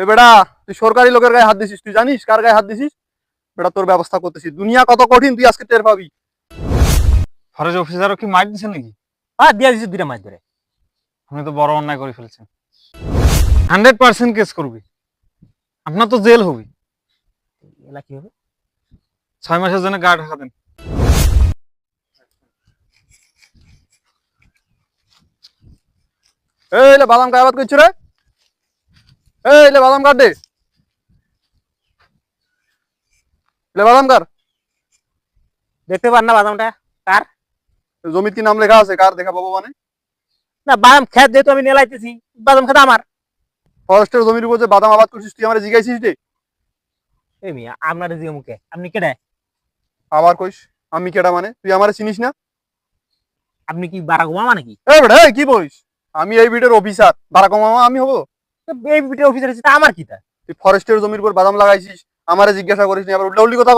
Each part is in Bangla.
এ বেটা তুই সরকারি লোকের গায়ে হাত দিছিস তুই জানিস কার গায়ে হাত দিছিস? বেটা তোর ব্যবস্থা করতেছি। দুনিয়া কত কঠিন তুই আজকে টের পাবি। ফরেস্ট অফিসারও কি মার দিছে নাকি? হ্যাঁ দিয়া দিছি দুইটা মাছ ধরে। আপনি তো বড় অন্যায় করে ফেলছেন। হান্ড্রেড পার্সেন্ট কেস করবি। আপনার তো জেল হবি। এলা কি হবে? ছয় মাসের জন্য গার্ড ঢাকা দেন। এই বাদাম কায় আবাদ করছ রে। এই লে বাদাম কাট দে। লে বাদাম কার দেখতে পার না বাদামটা? কার? জমির কি নাম লেখা আছে? কার দেখা পাবো মানে? না বাদাম খেত যেহেতু আমি নেলাইতেছি বাদাম খেত আমার। ফরেস্টের জমির উপর যে বাদাম আবাদ করছিস তুই আমার জিজ্ঞাসিস রে? এই মিয়া আপনার দিকে মুখে আপনি কেডা? আবার কইস আমি কেডা মানে? তুই আমার চিনিস না? আপনি কি বারাক ওবামা নাকি? এই বেটা কি বলিস? আমি এই বিটের অফিসার বারাক ওবামা আমি হব? এই বিটে অফিসার আমার কি তা? তুই ফরেস্টের জমির উপর বাদাম লাগাইছিস আমারে জিজ্ঞাসা করিস নি আবার উল্টা উল্টি কথা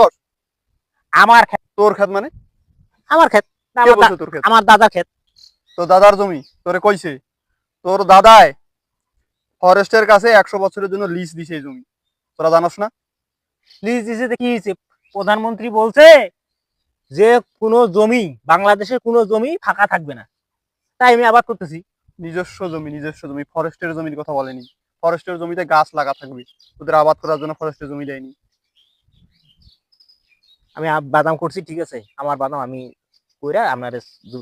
আমার ক্ষেত। তোর খেত মানে? আমার ক্ষেত। আমার তোর খেত আমার দাদার ক্ষেত। তোর দাদার জমি? তোরে কইছে তোর দাদায় ফরেস্টের কাছে একশো বছরের জন্য লিজ দিছে এই জমি। তোরা জানাস না? লিজ দিছে কি হয়েছে? প্রধানমন্ত্রী বলছে যে কোনো জমি বাংলাদেশের কোনো জমি ফাঁকা থাকবে না। তাই আমি আবাদ করতেছি। নিজস্ব জমি নিজস্ব জমি ফরেস্টের জমির কথা বলেনি। ফরেস্টের জমিতে গাছ লাগা থাকবে। তোদের আবাদ করার জন্য ফরেস্টের জমি দেয়নি। আমি বাদাম করছি ঠিক আছে? আমার বাদাম আমি কইরা আপনার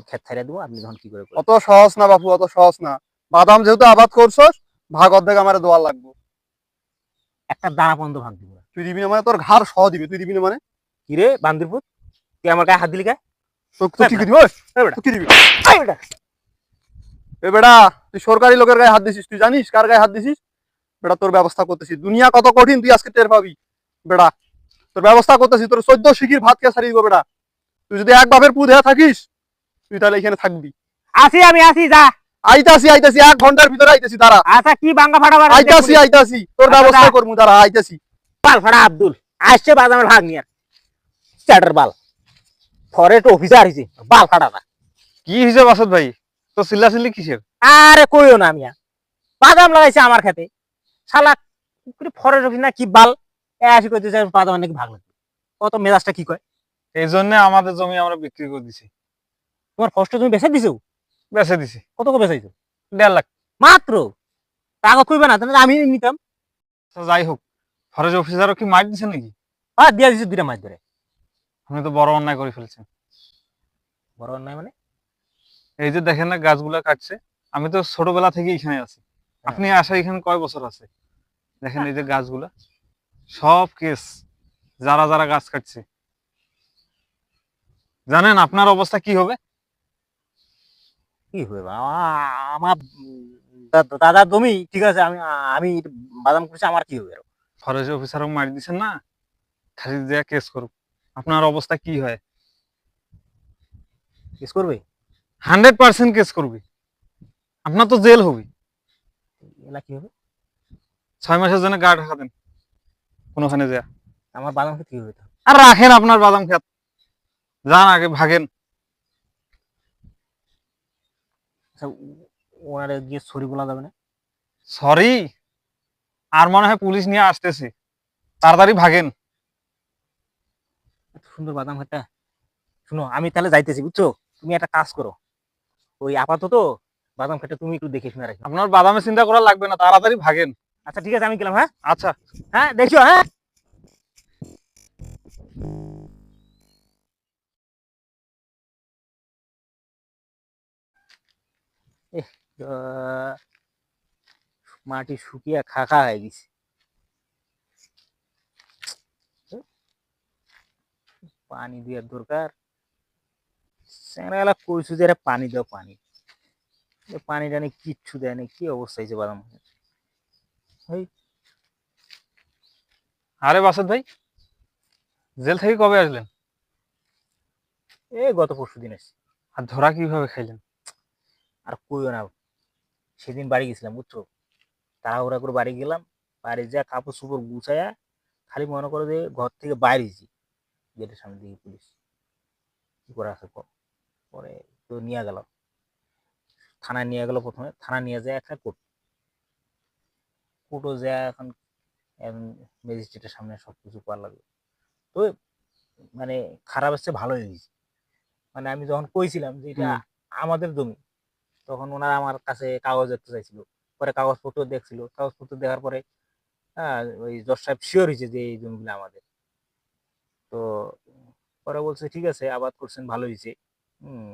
ক্ষেত ছাইরা দেবো আপনি যখন কি করে অত সহজ না বাপু অত সহজ না। বাদাম যেহেতু আবাদ করছস ভাগ অর্ধেক আমার দোয়া লাগবে। একটা দানা পর্যন্ত ভাগ দিব। তুই দিবি না মানে তোর ঘাড় সহ দিবি তুই দিবি না মানে? কি রে বান্দিরপুর? তুই আমার গায়ে হাত দিলি গায়ে তো কি কি দিবি এ বেটা তুই সরকারি লোকের গায়ে হাত দিছিস তুই জানিস কার গায়ে হাত দিছিস? বেটা তোর ব্যবস্থা করতেছি। দুনিয়া কত কঠিন তুই আজকে টের পাবি। বেটা তোর ব্যবস্থা করতেছি তোর চোদ্দ শিখির ভাত কে দিব বেটা। তুই যদি এক বাপের পুধ থাকিস তুই তাহলে এখানে থাকবি। আসি আমি আসি যা। আইতাছি আইতাছি এক ঘণ্টার ভিতরে আইতাছি দাঁড়া। আচ্ছা কি বাঙ্গা ফাটা বাড়া আইতাছি আইতাছি তোর আচ্ছা, ব্যবস্থা। করব দাঁড়া আইতাছি। বাল ফাটা আব্দুল আসছে বাদামের ভাগ নিয়ে। স্টার্টার বাল। ফরেস্ট অফিসার হয়েছে বাল ফাটা না কি হিসেবে আসাদ ভাই? তো চিল্লাচিল্লি কিসের? আরে কইও না মিয়া। বাদাম লাগাইছে আমার খেতে। শালা ফরেস্ট অফিস না কি বাল? আসি কইতে চাই বাদাম নাকি ভাগ লাগবে। কত মেজাজটা কি কয়? এই জন্য আমাদের জমি আমরা বিক্রি করে দিছি। তোমার ফরেস্ট তুমি বেচে দিছো? বেচে দিছি। কত কো বেচাইছো? দেড় লাখ। মাত্র? টাকা কইবে না তাহলে আমি নিতাম। তো যাই হোক। ফরেস্ট অফিসারও কি মার দিছে নাকি? আর দিয়া দিছি দুইটা মাছ ধরে। আপনি তো বড় অন্যায় করে ফেলছেন। বড় অন্যায় মানে? এই যে দেখেন না গাছগুলা কাটছে। আমি তো ছোটবেলা থেকে এখানে আছি। আপনি আসা এখানে কয় বছর আছে? দেখেন এই যে গাছগুলা সব কেস যারা যারা গাছ কাটছে। জানেন আপনার অবস্থা কি হবে? কি হবে আমার দা- দাদার জমি ঠিক আছে আমি আমি বাদাম করছি আমার কি হবে? ফরেস্ট অফিসারও মারি দিচ্ছেন না? খালি যে কেস করুক আপনার অবস্থা কি হয়? কেস করবে? হান্ড্রেড পার্সেন্ট কেস করবে। আপনার তো জেল হবি এলা কি হবে? ছয় মাসের জন্য গার্ড ঢাকা দেন কোনোখানে যা আমার বাদাম খেতে কি হবে আর রাখেন আপনার বাদাম খেত। যান আগে ভাগেন। আচ্ছা ওনারে গিয়ে ছড়ি বলা যাবে না? সরি আর মনে হয় পুলিশ নিয়ে আসতেছে। তাড়াতাড়ি ভাগেন। সুন্দর বাদাম খেতে শুনো আমি তাহলে যাইতেছি বুঝছ? তুমি একটা কাজ করো। ওই আপাতত বাদাম খেতে তুমি একটু দেখে শুনে রাখো। আপনার বাদামের চিন্তা করা লাগবে না তাড়াতাড়ি ভাগেন। আচ্ছা ঠিক আছে আমি গেলাম হ্যাঁ? আচ্ছা। হ্যাঁ দেখিও হ্যাঁ? মাটি শুকিয়ে খাখা হয়ে গেছে। পানি দেওয়ার দরকার। স্যাংরালা কইছু যে পানি দাও পানি। পানি টানি কিচ্ছু দেয় না কি অবস্থা হয়েছে বাদাম। আরে বাসাদ ভাই জেল থেকে কবে আসলেন? এই গত পরশু দিন এসেছি। আর ধরা কীভাবে খাইলেন? আর কইও না সেদিন বাড়ি গেছিলাম বুঝছ? তাড়াহুড়া করে বাড়ি গেলাম বাড়ি যা কাপড় চোপড় গুছায়া খালি মনে করো যে ঘর থেকে বাইরেছি গেটের সামনে দিকে পুলিশ। কি করে আছে পরে তো নিয়ে গেল থানায় নিয়ে গেল প্রথমে থানা নিয়ে যায় একটা কোর্ট। কোর্টও যা এখন ম্যাজিস্ট্রেটের সামনে সবকিছু করা লাগবে। তো মানে খারাপ হচ্ছে ভালোই হয়েছে মানে আমি যখন কইছিলাম যে এটা আমাদের জমি তখন ওনারা আমার কাছে কাগজ দেখতে চাইছিল। পরে কাগজপত্র দেখছিল। কাগজপত্র দেখার পরে হ্যাঁ ওই জজ সাহেব শিওর হয়েছে যে এই জমিগুলো আমাদের। তো পরে বলছে ঠিক আছে আবাদ করছেন ভালো হয়েছে। হম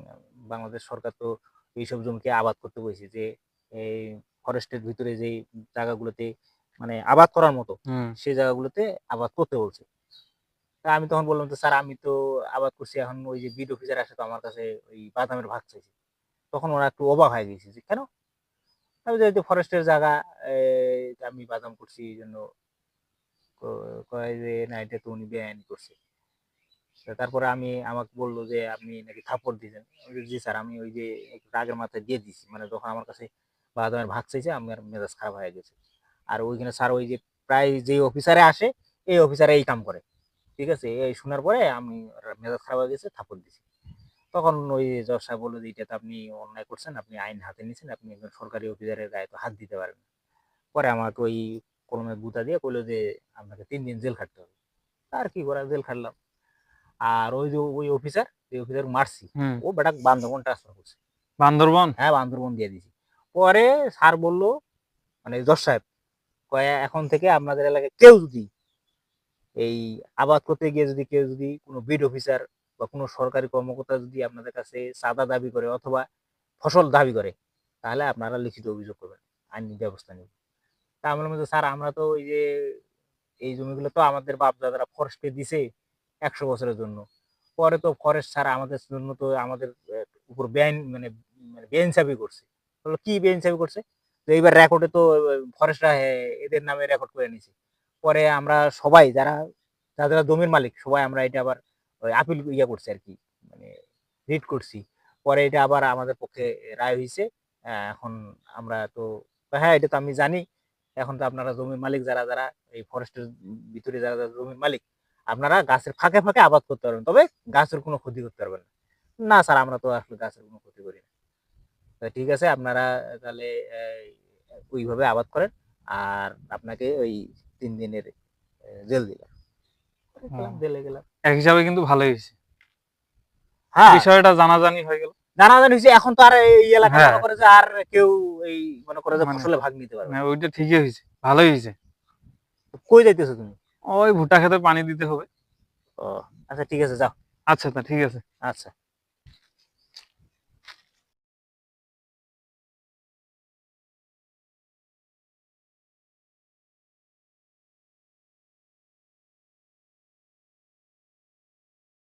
বাংলাদেশ সরকার তো এইসব জমিকে আবাদ করতে বলছে যে এই ফরেস্টের ভিতরে যে জায়গাগুলোতে মানে আবাদ করার মতো সেই জায়গাগুলোতে আবাদ করতে বলছে। তা আমি তখন বললাম তো স্যার আমি তো আবাদ করছি এখন ওই যে বিড অফিসার আসে তো আমার কাছে ওই বাদামের ভাগ চাইছে। তখন ওরা একটু অবাক হয়ে গেছে যে কেন? আমি যে ফরেস্টের জায়গা আমি বাদাম করছি এই জন্য কয় যে না এটা তো উনি বেআইনি করছে। তারপরে আমি আমাকে বলল যে আপনি নাকি থাপ্পড় দিয়েছেন? জি স্যার আমি ওই যে একটু রাগের মাথায় দিয়ে দিছি মানে যখন আমার কাছে বাদামের ভাগ চাইছে আমার মেজাজ খারাপ হয়ে গেছে। আর ওইখানে স্যার ওই যে প্রায় যে অফিসারে আসে এই অফিসারে এই কাম করে। ঠিক আছে? এই শোনার পরে আমি মেজাজ খারাপ হয়ে গেছে থাপ্পড় দিছি। তখন ওই জজ সাহেব বলল যে এটা তো আপনি অন্যায় করছেন আপনি আইন হাতে নিয়েছেন আপনি একজন সরকারি অফিসারের গায়ে তো হাত দিতে পারেন পরে আমাকে ওই কলমে গুতা দিয়ে কইলো যে আপনাকে তিন দিন জেল খাটতে হবে। আর কি করা জেল খাটলাম। আর ওই যে ওই অফিসার ওই অফিসার মারছি ও বেটা বান্দরবন ট্রান্সফার করছে। বান্দরবন? হ্যাঁ বান্দরবন দিয়ে দিছি পরে স্যার বলল মানে জজ সাহেব এখন থেকে আপনাদের এলাকায় কেউ যদি এই আবাদ করতে গিয়ে যদি কেউ যদি কোনো বিড অফিসার বা কোনো সরকারি কর্মকর্তা যদি আপনাদের কাছে সাদা দাবি করে অথবা ফসল দাবি করে, তাহলে আপনারা লিখিত অভিযোগ করবেন, আইনি ব্যবস্থা নেবেন তা আমি বললাম স্যার, আমরা তো ওই যে এই জমিগুলো তো আমাদের বাপ দাদারা ফরেস্টে দিছে একশো বছরের জন্য। পরে তো ফরেস্ট ছাড়া আমাদের জন্য তো আমাদের উপর বেআইন মানে মানে বেআইনসাবি করছে। বলল কি বেআইনসাবি করছে? তো এইবার রেকর্ডে তো ফরেস্টরা এদের নামে রেকর্ড করে নিছে পরে আমরা সবাই যারা যারা জমির মালিক, সবাই আমরা এটা আবার আপিল ইয়া করছি আর কি মানে রিড করছি। পরে এটা আবার আমাদের পক্ষে রায় হয়েছে এখন আমরা তো হ্যাঁ এটা তো আমি জানি। এখন তো আপনারা জমির মালিক, যারা যারা এই ফরেস্টের ভিতরে যারা যারা জমির মালিক, আপনারা গাছের ফাঁকে ফাঁকে আবাদ করতে পারবেন। তবে গাছের কোনো ক্ষতি করতে পারবেন না। না, স্যার, আমরা তো আসলে গাছের কোনো ক্ষতি করি না। ঠিক আছে আপনারা তাহলে ওইভাবে আবাদ করেন আর আপনাকে ওই তিন দিনের জেল দিলাম। জেলে গেলাম। এক হিসাবে কিন্তু ভালোই হয়েছে। হ্যাঁ। বিষয়টা জানাজানি হয়ে গেল। জানাজানি হয়েছে এখন তো আর এই এলাকায় হ্যাঁ। মনে করে যে আর কেউ এই মনে করে যে মানে- ফসলে ভাগ নিতে পারবে না। ওইটা ঠিকই হয়েছে ভালোই হয়েছে। কই যাইতেছো তুমি? ওই ভুট্টা খেতে পানি দিতে হবে। ও আচ্ছা ঠিক আছে যাও। আচ্ছা তা ঠিক আছে। আচ্ছা।